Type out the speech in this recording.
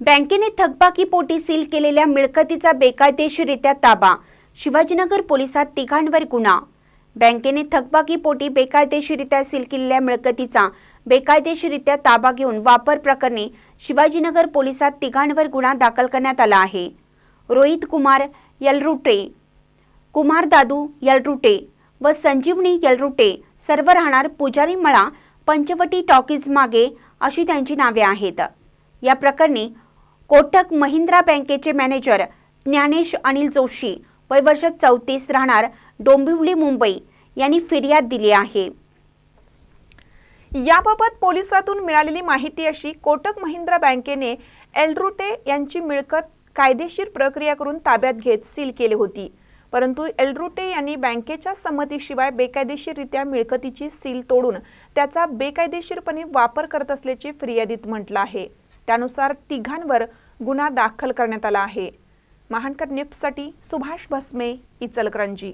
बँकेने थकबाकीपोटी सील केलेल्या मिळकतीचा बेकायदेशीरित्या ताबा शिवाजीनगर पोलिसात तिघांवर गुन्हा. बँकेने थकबाकीपोटी बेकायदेशीरित्या सील केलेल्या मिळकतीचा बेकायदेशीरित्या ताबा घेऊन वापर प्रकरणी शिवाजीनगर पोलिसात तिघांवर गुन्हा दाखल करण्यात आला आहे. रोहित कुमार यलरुटे कुमार दादू यलरुटे व संजीवनी यलरुटे सर्व राहणार पुजारी मळा पंचवटी टॉकीज मागे अशी त्यांची नावे आहेत. या प्रकरणी कोटक महिंद्रा बँकेचे मॅनेजर ज्ञानेश अनिल जोशी वय वर्ष चौतीस राहणार डोंबिवली मुंबई यांनी फिर्याद दिली आहे. याबाबत पोलिसातून मिळालेली माहिती अशी कोटक महिंद्रा बँकेने एलरुटे यांची मिळकत कायदेशीर प्रक्रिया करून ताब्यात घेत सील केली होती. परंतु एलरुटे यांनी बँकेच्या संमतीशिवाय बेकायदेशीररित्या मिळकतीची सील तोडून त्याचा बेकायदेशीरपणे वापर करत असल्याचे फिर्यादीत म्हटलं आहे. त्यानुसार तिघांवर गुन्हा दाखल करण्यात आला आहे. महानकर निप्ससाठी सुभाष भस्मे इचलकरंजी.